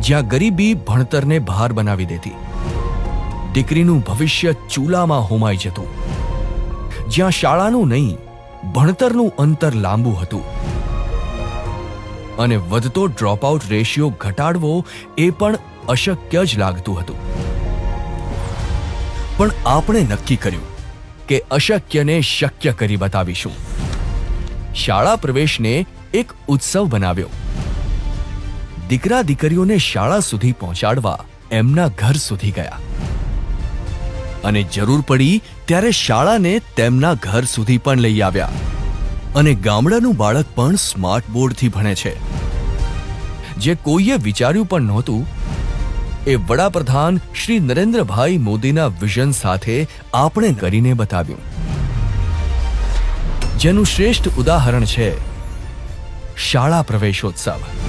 જ્યાં ગરીબી ભણતરને ભાર બનાવી દેતી. દીકરીનું ભવિષ્ય ચૂલામાં હોમાઈ જતું. જ્યાં શાળાનું નહીં, ભણતરનું અંતર લાંબુ હતું. અને વધતો ડ્રોપઆઉટ રેશિયો ઘટાડવો એ પણ અશક્ય જ લાગતું હતું. પણ આપણે નક્કી કર્યું કે અશક્યને શક્ય કરી બતાવીશું. શાળા પ્રવેશને એક ઉત્સવ બનાવ્યો. દીકરા દીકરીઓને શાળા સુધી પહોંચાડવા એમના ઘર સુધી ગયા. અને જરૂર પડી ત્યારે શાળાને તેમના ઘર સુધી પણ લઈ આવ્યા. અને ગામડાનું બાળક પણ સ્માર્ટ બોર્ડથી ભણે છે. જે કોઈએ વિચાર્યું પણ નહોતું, એ વડાપ્રધાન શ્રી નરેન્દ્રભાઈ મોદીના વિઝન સાથે આપણે કરીને બતાવ્યું. જેનું શ્રેષ્ઠ ઉદાહરણ છે શાળા પ્રવેશોત્સવ.